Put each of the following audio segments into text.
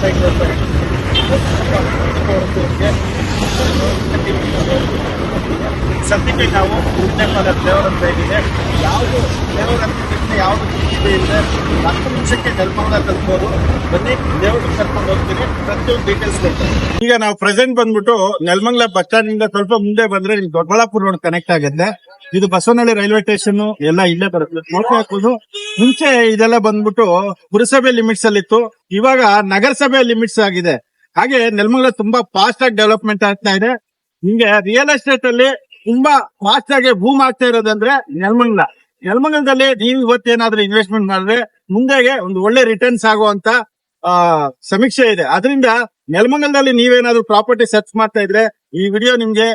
Thank you. ಸದ್ಯಕ್ಕೆ ನಾವು ಉದ್ದೇಶ ದೇವರ ಇದ್ದೀವಿ ಯಾವುದು ದೇವರ ಅಂತ ಯಾವುದು ಇದೆ ಇದೆ ಹತ್ತು ನಿಮಿಷಕ್ಕೆ ನೆಲಮಂಗಲ ತಲುಪೋದು ಬನ್ನಿ ದೇವ್ರಿಗೆ ಕರ್ಕೊಂಡು ಹೋಗ್ತೀನಿ. ಪ್ರತಿಯೊಂದು ಡೀಟೇಲ್ಸ್ ಕೊಡ್ತೀನಿ. ಈಗ ನಾವು ಪ್ರೆಸೆಂಟ್ ಬಂದ್ಬಿಟ್ಟು ನೆಲಮಂಗ್ಲ ಬಸ್ ಸ್ಟ್ಯಾಂಡ್ ಇಂದ ಸ್ವಲ್ಪ ಮುಂದೆ ಬಂದ್ರೆ ನಿಮ್ಗೆ ದೊಡ್ಡಬಳ್ಳಾಪುರ ಕನೆಕ್ಟ್ ಆಗುತ್ತೆ. ಇದು ಬಸವನಹಳ್ಳಿ ರೈಲ್ವೆ ಸ್ಟೇಷನ್ ಎಲ್ಲ ಇಲ್ಲೇ ಬರುತ್ತೆ. ನೋಡ್ತಾ ಹಾಕೋದು ಮುಂಚೆ ಇದೆಲ್ಲ ಬಂದ್ಬಿಟ್ಟು ಪುರಸಭೆ ಲಿಮಿಟ್ಸ್ ಅಲ್ಲಿ ಇತ್ತು. ಇವಾಗ ನಗರಸಭೆ ಲಿಮಿಟ್ಸ್ ಆಗಿದೆ. ಹಾಗೆ ನೆಲಮಂಗ್ಲ ತುಂಬಾ ಫಾಸ್ಟ್ ಆಗಿ ಡೆವಲಪ್ಮೆಂಟ್ ಆಗ್ತಾ ಇದೆ. ಹಿಂಗೆ ರಿಯಲ್ ಎಸ್ಟೇಟ್ ಅಲ್ಲಿ ತುಂಬಾ ಫಾಸ್ಟ್ ಆಗಿ ಭೂಮ್ ಆಗ್ತಾ ಇರೋದಂದ್ರೆ ನೆಲಮಂಗಲ. ನೆಲಮಂಗಲದಲ್ಲಿ ನೀವು ಇವತ್ತೇನಾದ್ರೂ ಇನ್ವೆಸ್ಟ್ಮೆಂಟ್ ಮಾಡಿದ್ರೆ ಮುಂದೆಗೆ ಒಂದು ಒಳ್ಳೆ ರಿಟರ್ನ್ಸ್ ಆಗುವಂತ ಸಮೀಕ್ಷೆ ಇದೆ. ಅದರಿಂದ ನೆಲಮಂಗಲದಲ್ಲಿ ನೀವೇನಾದ್ರೂ ಪ್ರಾಪರ್ಟಿ ಸರ್ಚ್ ಮಾಡ್ತಾ ಇದ್ರೆ ಈ ವಿಡಿಯೋ ನಿಮ್ಗೆ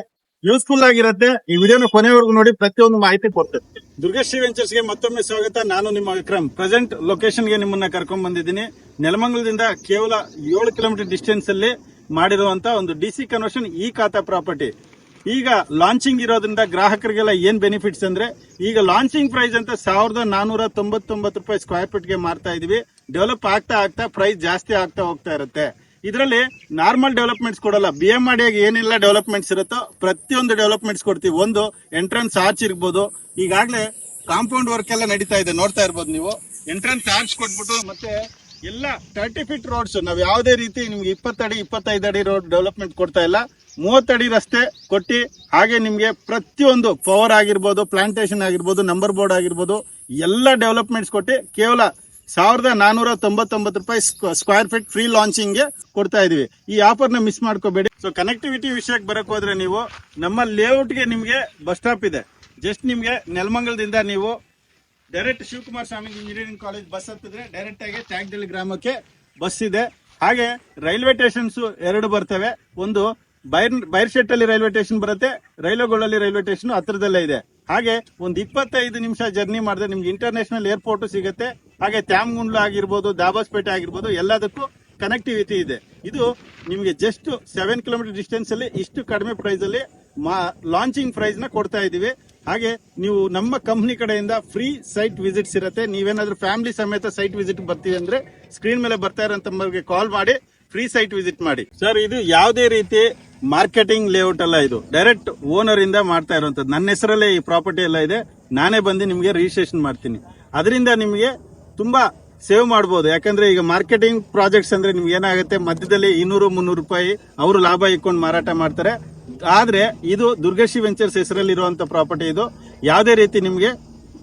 ಯೂಸ್ಫುಲ್ ಆಗಿರುತ್ತೆ. ಈ ವಿಡಿಯೋನ ಕೊನೆವರೆಗೂ ನೋಡಿ, ಪ್ರತಿಯೊಂದು ಮಾಹಿತಿ ಕೊಡ್ತೇನೆ. ದುರ್ಗಶ್ರೀ ವೆಂಚರ್ಸ್ಗೆ ಮತ್ತೊಮ್ಮೆ ಸ್ವಾಗತ. ನಾನು ನಿಮ್ಮ ವಿಕ್ರಮ್. ಪ್ರೆಸೆಂಟ್ ಲೊಕೇಶನ್ಗೆ ನಿಮ್ಮನ್ನ ಕರ್ಕೊಂಡ್ ಬಂದಿದ್ದೀನಿ. ನೆಲಮಂಗಲದಿಂದ ಕೇವಲ ಏಳು ಕಿಲೋಮೀಟರ್ ಡಿಸ್ಟೆನ್ಸ್ ಅಲ್ಲಿ ಮಾಡಿರುವಂತ ಒಂದು ಡಿಸಿ ಕನ್ವರ್ಷನ್ ಈ ಖಾತಾ ಪ್ರಾಪರ್ಟಿ ಈಗ ಲಾಂಚಿಂಗ್ ಇರೋದ್ರಿಂದ ಗ್ರಾಹಕರಿಗೆಲ್ಲ ಏನ್ ಬೆನಿಫಿಟ್ಸ್ ಅಂದ್ರೆ, ಈಗ ಲಾಂಚಿಂಗ್ ಪ್ರೈಸ್ ಅಂತ ಸಾವಿರದ ನಾನೂರ ತೊಂಬತ್ತೊಂಬತ್ತು ರೂಪಾಯಿ ಸ್ಕ್ವೇರ್ ಫೀಟ್ಗೆ ಮಾರ್ತಾ ಇದೀವಿ. ಡೆವಲಪ್ ಆಗ್ತಾ ಆಗ್ತಾ ಪ್ರೈಸ್ ಜಾಸ್ತಿ ಆಗ್ತಾ ಹೋಗ್ತಾ ಇರುತ್ತೆ. ಇದರಲ್ಲಿ ನಾರ್ಮಲ್ ಡೆವಲಪ್ಮೆಂಟ್ಸ್ ಕೊಡಲ್ಲ. ಬಿ ಎಂ ಆಡಿಯಾಗಿ ಏನೆಲ್ಲ ಡೆವಲಪ್ಮೆಂಟ್ಸ್ ಇರುತ್ತೋ ಪ್ರತಿಯೊಂದು ಡೆವಲಪ್ಮೆಂಟ್ಸ್ ಕೊಡ್ತೀವಿ. ಒಂದು ಎಂಟ್ರೆನ್ಸ್ ಆರ್ಚ್ ಇರ್ಬೋದು. ಈಗಾಗಲೇ ಕಾಂಪೌಂಡ್ ವರ್ಕ್ ಎಲ್ಲ ನಡೀತಾ ಇದೆ. ನೋಡ್ತಾ ಇರ್ಬೋದು ನೀವು. ಎಂಟ್ರೆನ್ಸ್ ಆರ್ಚ್ ಕೊಟ್ಬಿಟ್ಟು ಮತ್ತೆ ಎಲ್ಲ ತರ್ಟಿ ಫೀಟ್ ರೋಡ್ಸ್ ನಾವು ಯಾವುದೇ ರೀತಿ ನಿಮ್ಗೆ ಇಪ್ಪತ್ತಡಿ ಇಪ್ಪತ್ತೈದು ಅಡಿ ರೋಡ್ ಡೆವಲಪ್ಮೆಂಟ್ ಕೊಡ್ತಾ ಇಲ್ಲ. ಮೂವತ್ತಡಿ ರಸ್ತೆ ಕೊಟ್ಟು, ಹಾಗೆ ನಿಮಗೆ ಪ್ರತಿಯೊಂದು ಪವರ್ ಆಗಿರ್ಬೋದು ಪ್ಲಾಂಟೇಶನ್ ಆಗಿರ್ಬೋದು ನಂಬರ್ ಬೋರ್ಡ್ ಆಗಿರ್ಬೋದು, ಎಲ್ಲ ಡೆವಲಪ್ಮೆಂಟ್ಸ್ ಕೊಟ್ಟು ಕೇವಲ ಸಾವಿರದ ನಾನೂರ ತೊಂಬತ್ತೊಂಬತ್ತು ರೂಪಾಯಿ ಸ್ಕ್ವೇರ್ ಫೀಟ್ ಫ್ರೀ ಲಾಂಚಿಂಗ್ಗೆ ಕೊಡ್ತಾ ಇದೀವಿ. ಈ ಆಫರ್ನ ಮಿಸ್ ಮಾಡ್ಕೋಬೇಡಿ. ಸೊ ಕನೆಕ್ಟಿವಿಟಿ ವಿಷಯಕ್ಕೆ ಬರಕ್ ಹೋದ್ರೆ ನೀವು ನಮ್ಮ ಲೇಔಟ್ಗೆ ನಿಮಗೆ ಬಸ್ ಸ್ಟಾಪ್ ಇದೆ. ಜಸ್ಟ್ ನಿಮಗೆ ನೆಲಮಂಗಲದಿಂದ ನೀವು direct Shivakumar Swamy engineering college bus ಹತ್ತಿದ್ರೆ ಡೈರೆಕ್ಟ್ ಆಗಿ ಟ್ಯಾಗ್ದಳ್ಳಿ ಗ್ರಾಮಕ್ಕೆ ಬಸ್ ಇದೆ. ಹಾಗೆ ರೈಲ್ವೆ ಸ್ಟೇಷನ್ಸ್ ಎರಡು ಬರ್ತವೆ. ಒಂದು ಬೈರ್ ಬೈರ್ಶೆಟ್ಟಲ್ಲಿ ರೈಲ್ವೆ ಸ್ಟೇಷನ್ ಬರುತ್ತೆ, ರೈಲುಗಳಲ್ಲಿ ರೈಲ್ವೆ ಸ್ಟೇಷನ್ ಹತ್ರದಲ್ಲೇ ಇದೆ. ಹಾಗೆ ಒಂದು ಇಪ್ಪತ್ತೈದು ನಿಮಿಷ ಜರ್ನಿ ಮಾಡಿದ್ರೆ ನಿಮ್ಗೆ ಇಂಟರ್ನ್ಯಾಷನಲ್ ಏರ್ಪೋರ್ಟ್ ಸಿಗುತ್ತೆ, ಹಾಗೆ ತ್ಯಾಮಗುಂಡ್ಲ ಆಗಿರ್ಬೋದು, ದಾಬಾಸ್ಪೇಟೆ ಆಗಿರ್ಬೋದು, ಎಲ್ಲದಕ್ಕೂ ಕನೆಕ್ಟಿವಿಟಿ ಇದೆ. ಇದು ನಿಮಗೆ ಜಸ್ಟ್ ಸೆವೆನ್ ಕಿಲೋಮೀಟರ್ ಡಿಸ್ಟೆನ್ಸ್ ಅಲ್ಲಿ ಇಷ್ಟು ಕಡಿಮೆ ಪ್ರೈಸ್ ಅಲ್ಲಿ ಲಾಂಚಿಂಗ್ ಪ್ರೈಸ್ನ ಕೊಡ್ತಾ ಇದೀವಿ ಹಾಗೆ ನೀವು ನಮ್ಮ ಕಂಪ್ನಿ ಕಡೆಯಿಂದ ಫ್ರೀ ಸೈಟ್ ವಿಸಿಟ್ಸ್ ಇರುತ್ತೆ. ನೀವೇನಾದ್ರೂ ಫ್ಯಾಮಿಲಿ ಸಮೇತ ಸೈಟ್ ವಿಸಿಟ್ ಬರ್ತೀವಿ ಅಂದ್ರೆ ಸ್ಕ್ರೀನ್ ಮೇಲೆ ಬರ್ತಾ ಇರೋ ಕಾಲ್ ಮಾಡಿ ಫ್ರೀ ಸೈಟ್ ವಿಸಿಟ್ ಮಾಡಿ. ಸರ್, ಇದು ಯಾವುದೇ ರೀತಿ ಮಾರ್ಕೆಟಿಂಗ್ ಲೇಔಟ್ ಅಲ್ಲ ಇದು. ಡೈರೆಕ್ಟ್ ಓನರ್ ಇಂದ ಮಾಡ್ತಾ ಇರುವಂತದ್ದು. ನನ್ನ ಹೆಸರಲ್ಲೇ ಈ ಪ್ರಾಪರ್ಟಿ ಎಲ್ಲ ಇದೆ. ನಾನೇ ಬಂದು ನಿಮಗೆ ರಿಜಿಸ್ಟ್ರೇಷನ್ ಮಾಡ್ತೀನಿ. ಅದರಿಂದ ನಿಮಗೆ ತುಂಬಾ ಸೇವ್ ಮಾಡಬಹುದು ಯಾಕಂದ್ರೆ ಈಗ ಮಾರ್ಕೆಟಿಂಗ್ ಪ್ರಾಜೆಕ್ಟ್ಸ್ ಅಂದ್ರೆ ನಿಮ್ಗೆ ಏನಾಗುತ್ತೆ? ಮಧ್ಯದಲ್ಲಿ ಇನ್ನೂರು, ಮುನ್ನೂರು ರೂಪಾಯಿ ಅವರು ಲಾಭ ಇಟ್ಕೊಂಡು ಮಾರಾಟ ಮಾಡ್ತಾರೆ. ಆದ್ರೆ ಇದು ದುರ್ಗಶಿ ವೆಂಚರ್ಸ್ ಹೆಸರಲ್ಲಿ ಇರುವಂತ ಪ್ರಾಪರ್ಟಿ ಇದು. ಯಾವುದೇ ರೀತಿ ನಿಮಗೆ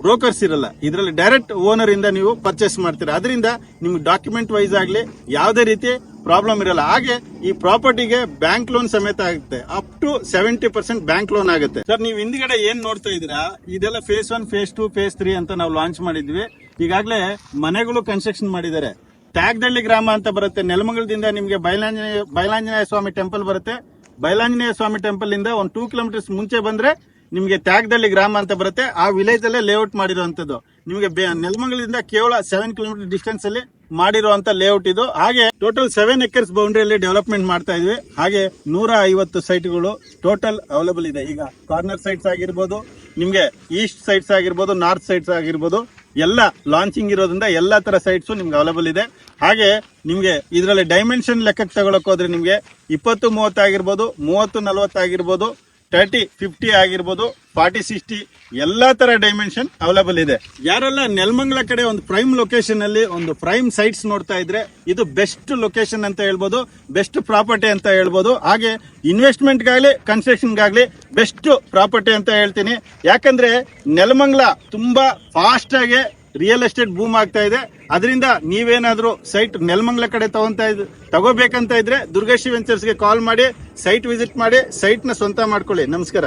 ಬ್ರೋಕರ್ಸ್ ಇರಲ್ಲ. ಇದರಲ್ಲಿ ಡೈರೆಕ್ಟ್ ಓನರ್ ಇಂದ ನೀವು ಪರ್ಚೇಸ್ ಮಾಡ್ತೀರಾ. ಅದರಿಂದ ನಿಮ್ಗೆ ಡಾಕ್ಯುಮೆಂಟ್ ವೈಸ್ ಆಗಲಿ, ಯಾವುದೇ ರೀತಿ ಪ್ರಾಬ್ಲಮ್ ಇರಲ್ಲ. ಹಾಗೆ ಈ ಪ್ರಾಪರ್ಟಿಗೆ ಬ್ಯಾಂಕ್ ಲೋನ್ ಸಮೇತ ಆಗುತ್ತೆ. Up to seventy percent bank loan ಆಗುತ್ತೆ. ಸರ್ ನೀವು ಹಿಂದ್ಗಡೆ ಏನ್ ನೋಡ್ತಾ ಇದ್ದೀರಾ? ಇದೆಲ್ಲ phase one phase two phase three ಅಂತ ನಾವು ಲಾಂಚ್ ಮಾಡಿದ್ವಿ. ಈಗಾಗಲೇ ಮನೆಗಳು ಕನ್ಸ್ಟ್ರಕ್ಷನ್ ಮಾಡಿದ್ದಾರೆ. ತ್ಯಾಗದಳ್ಳಿ ಗ್ರಾಮ ಅಂತ ಬರುತ್ತೆ. ನೆಲಮಂಗಲದಿಂದ ನಿಮಗೆ ಬೈಲಾಂಜನೇಯ ಬೈಲಾಂಜನೇಯ ಸ್ವಾಮಿ ಟೆಂಪಲ್ ಬರುತ್ತೆ. ಬೈಲಾಂಜನೇಯ ಸ್ವಾಮಿ ಟೆಂಪಲ್ ಇಂದ ಒಂದು ಟೂ ಕಿಲೋಮೀಟರ್ಸ್ ಮುಂಚೆ ಬಂದ್ರೆ ನಿಮಗೆ ತ್ಯಾಗದಳ್ಳಿ ಗ್ರಾಮ ಅಂತ ಬರುತ್ತೆ. ಆ ವಿಲೇಜ್ ಅಲ್ಲೇ ಲೇಔಟ್ ಮಾಡಿರುವಂತದ್ದು ನಿಮಗೆ ನೆಲಮಂಗಲದಿಂದ ಕೇವಲ ಸೆವೆನ್ ಕಿಲೋಮೀಟರ್ ಡಿಸ್ಟೆನ್ಸ್ ಅಲ್ಲಿ ಮಾಡಿರುವಂತ ಲೇಔಟ್ ಇದು. ಹಾಗೆ ಟೋಟಲ್ ಸೆವೆನ್ ಎಕರ್ಸ್ ಬೌಂಡ್ರಿಯಲ್ಲಿ ಡೆವಲಪ್ಮೆಂಟ್ ಮಾಡ್ತಾ ಇದ್ವಿ. ಹಾಗೆ ನೂರ ಐವತ್ತು ಸೈಟ್ಗಳು ಟೋಟಲ್ ಅವೈಲೇಬಲ್ ಇದೆ. ಈಗ ಕಾರ್ನರ್ ಸೈಟ್ಸ್ ಆಗಿರ್ಬೋದು, ನಿಮಗೆ ಈಸ್ಟ್ ಸೈಟ್ಸ್ ಆಗಿರ್ಬೋದು ನಾರ್ತ್ ಸೈಟ್ಸ್ ಆಗಿರ್ಬೋದು, ಎಲ್ಲ ಲಾಂಚಿಂಗ್ ಇರೋದ್ರಿಂದ ಎಲ್ಲಾ ತರ ಸೈಟ್ಸ್ ನಿಮ್ಗೆ ಅವೈಲೇಬಲ್ ಇದೆ. ಹಾಗೆ ನಿಮ್ಗೆ ಇದರಲ್ಲಿ ಡೈಮೆನ್ಷನ್ ಲೆಕ್ಕಕ್ಕೆ ತಗೊಳಕ್ ಹೋದ್ರೆ ನಿಮ್ಗೆ ಇಪ್ಪತ್ತು ಮೂವತ್ತಾಗಿರ್ಬೋದು ಮೂವತ್ತು ನಲವತ್ತು ಆಗಿರ್ಬೋದು ತರ್ಟಿ ಫಿಫ್ಟಿ ಆಗಿರ್ಬೋದು, ಫಾರ್ಟಿ, ಸಿಕ್ಸ್ಟಿ, ಎಲ್ಲಾ ತರ ಡೈಮೆನ್ಷನ್ ಅವೈಲೇಬಲ್ ಇದೆ. ಯಾರೆಲ್ಲ ನೆಲಮಂಗಲ ಕಡೆ ಒಂದು ಪ್ರೈಮ್ ಲೊಕೇಶನ್ ಅಲ್ಲಿ ಒಂದು ಪ್ರೈಮ್ ಸೈಟ್ಸ್ ನೋಡ್ತಾ ಇದ್ರೆ, ಇದು ಬೆಸ್ಟ್ ಲೊಕೇಶನ್ ಅಂತ ಹೇಳ್ಬೋದು ಬೆಸ್ಟ್ ಪ್ರಾಪರ್ಟಿ ಅಂತ ಹೇಳ್ಬೋದು. ಹಾಗೆ ಇನ್ವೆಸ್ಟ್ಮೆಂಟ್ಗಾಗ್ಲಿ ಕನ್ಸ್ಟ್ರಕ್ಷನ್ಗಾಗ್ಲಿ ಬೆಸ್ಟ್ ಪ್ರಾಪರ್ಟಿ ಅಂತ ಹೇಳ್ತೀನಿ. ಯಾಕಂದ್ರೆ ನೆಲಮಂಗಲ ತುಂಬಾ ಫಾಸ್ಟ್ ಆಗಿ ರಿಯಲ್ ಎಸ್ಟೇಟ್ ಬೂಮ್ ಆಗ್ತಾ ಇದೆ. ಅದರಿಂದ ನೀವೇನಾದ್ರೂ ಸೈಟ್ ನೆಲಮಂಗ್ಲ ಕಡೆ ತಗೊಂತ ತಗೋಬೇಕಂತ ಇದ್ರೆ ದುರ್ಗಶ್ರೀ ವೆಂಚರ್ಸ್ಗೆ ಕಾಲ್ ಮಾಡಿ, ಸೈಟ್ ವಿಸಿಟ್ ಮಾಡಿ ಸೈಟ್ನ ಸ್ವಂತ ಮಾಡ್ಕೊಳ್ಳಿ. ನಮಸ್ಕಾರ.